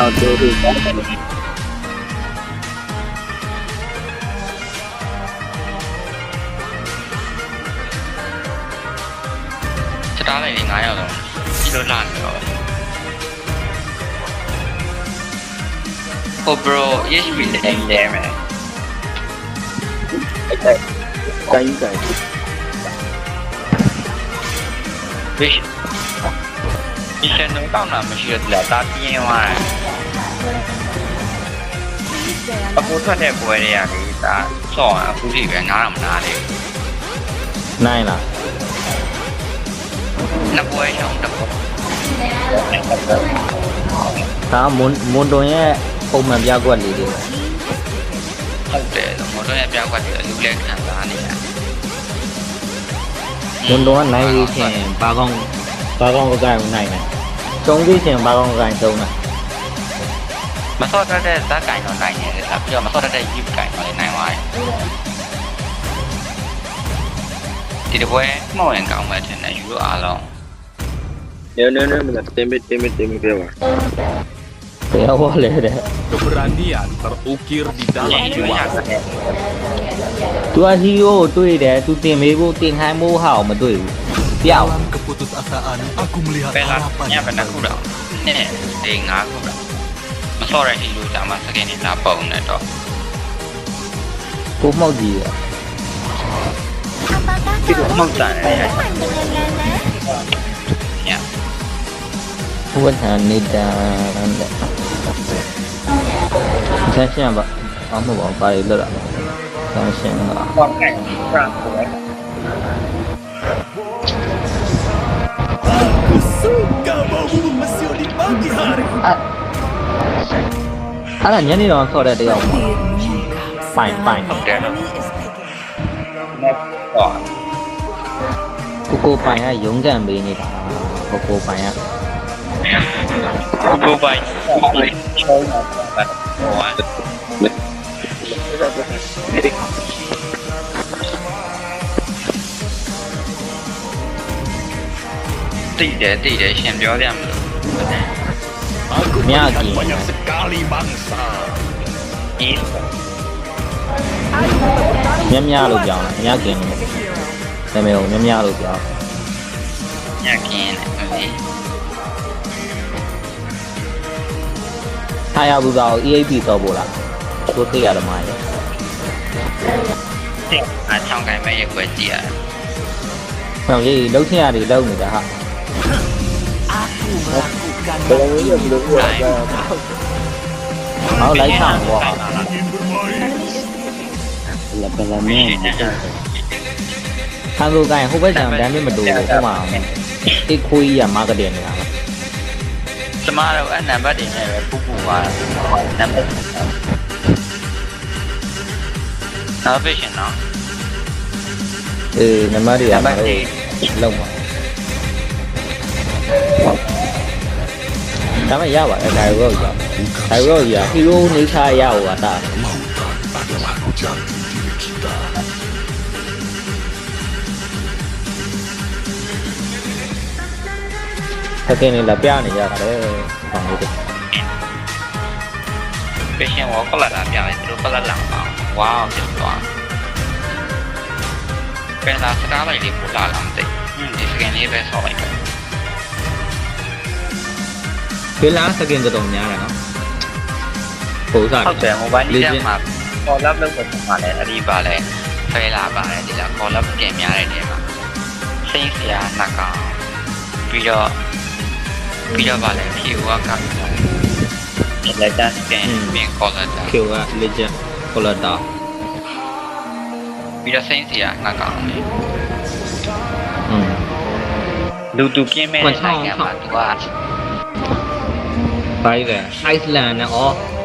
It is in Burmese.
ဟုတ်တယ်ဟုတ်တယ်စတားလိုက်နေ9ရောက်တော့ဒီလိုလာနေတော့ဟို bro HP လည်းလဲမယ်အဲ့ဒါတိုင်းတိုင်း wish ဒီစံတော့တောင်းတာမရှိတော့လားတာပြင်းသွားတယ် အခုထွက်တဲ့ပွဲတွေကလေဒါစော့အခုထိပဲနားတော့မနာသေးဘူးနိုင်လားနှစ်ပွဲရှောင်းတစ်ပွဲဒါမွန်မွန်တွန်ရဲ့ပုံမှန်ပြကွက်လေးတွေဟုတ်တယ်မော်တော်ရဲ့ပြောက်ကွက်တယ်လူလက်ခံစားနေတာမွန်တွန်ကနိုင်ပြီးချင်းဘာကောင်းဘာကောင်းအကိုင်နိုင်တယ်ကျုံပြီးချင်းဘာကောင်းအကိုင်ကျုံတယ် မစော့တတ်တဲ့ဇက်ကင်တော့နိုင်တယ်ဒါပြီးတော့မစော့တတ်တဲ့ယူကင်တော့လည်းနိုင်သွားတယ်ဒီတစ်ပွဲမောက်ရင်ကောင်းမှထင်တယ်ယူလို့အားလုံး နေနေနေမလားတင်မတင်မတင်မပြောပါ ဘယ်ဟောလဲတဲ့ Keberanian terukir di ရ dalam င်ယူရ jiwa. တယ် သူကဟီးရိုးကိုတွေ့တယ်သူတင်မေးဖို့တင်ခိုင်းမိုးဟာကိုမတွေ့ဘူးပြောက် Dalam keputusasaan, aku melihat ဘယ်လာ harapan ည yang ဘယ်နှခု တော့နဲ့ဒီငါးခုတော့မစော့တဲ့ဟီလိုဒါမှစကင်နေလာပုံနဲ့တော့ကိုမှုတ်ကြီးရဒီလိုမှောက်တာလေရညဝတ်ဟန်နေတာတဲ့ဆန်းရှင်းပါအမဘောပါရလို့လားဆန်းရှင်းပါပေါ့ကင်ဖရန်ကို Aku suka bau bubuk mesio di pagi hari. အဲ့ဒါညနေတော့ဆော့တဲ့တယောက်ပေါ့ပိုင်ပိုင်ဟုတ်တယ်နဲ့တော့ကိုကိုပိုင်ကရုံးကန်ပေးနေတာကိုကိုပိုင်ကကိုပိုင်ချုံးတာဟိုကတိတယ်တိတယ်ရှင်ပြောရမလို့ aku melihat banyak sekali mangsa. Miam miam lu biao, miam kian lu. Đây mày miam miam lu biao. Miam kian, okay. Thay áo bù bao EAP tao bù là, tôi thấy ở đâu mà. À, trong cái mấy cái gì à? Không gì, đấu thế à thì đâu người ta. Aku Benim yok yok ya. เอาไร้สามว่ะแล้วเป็นแล้วแม่ทางดูกันพวกเพื่อนทแดนไม่มาดูเข้ามาที่คุยอย่างมา กระเด็นนะครับสมาร์ทแอนนัมบัดเองเลยผู้ผู้ว่านัมบัดนัมบัดเนาะเออนัมบัดเดียวลงมา ဒါမှရပါတယ်ဒါရောရဒါရောရဟီးရိုးနေချာရဟိုကတာ Lautan adalah jantung diri kita. တကယ်နေလာပြနေကြတယ်ဟောလို့ဖြစ်ရှင်ဝေါကလလာပြလိုက်သူတို့ကလလာအောင်ဝါးဖြစ်သွားပင်လာစကားလိုက်လေးပူလာလာမသိဘူးဒီစကန်လေးပဲဆောက်လိုက် တယ် ဘယ်လားစကင်တော်များတယ်နော်ပုံစံ ဟုတ်တယ် mobile လေးထဲမှာ call up လုပ်ဖို့မှာလည်းအဒီပါလဲဖဲလာပါတယ်ဒီလား call up ပြင်များတဲ့နေရာမှာစိတ်ဆရာနှကောင်ပြီးတော့ပြီးတော့ပါလဲဖြူဝါကဒီလက်တန်းပြန်ပြင် call လာတာ ခေက legend ကိုလာတာ ပြီးတော့စိတ်ဆရာနှကောင်လေ อืม လူတူကင်းမဲ့နိုင်ငံမှာသူက Thailand，Iceland 哦。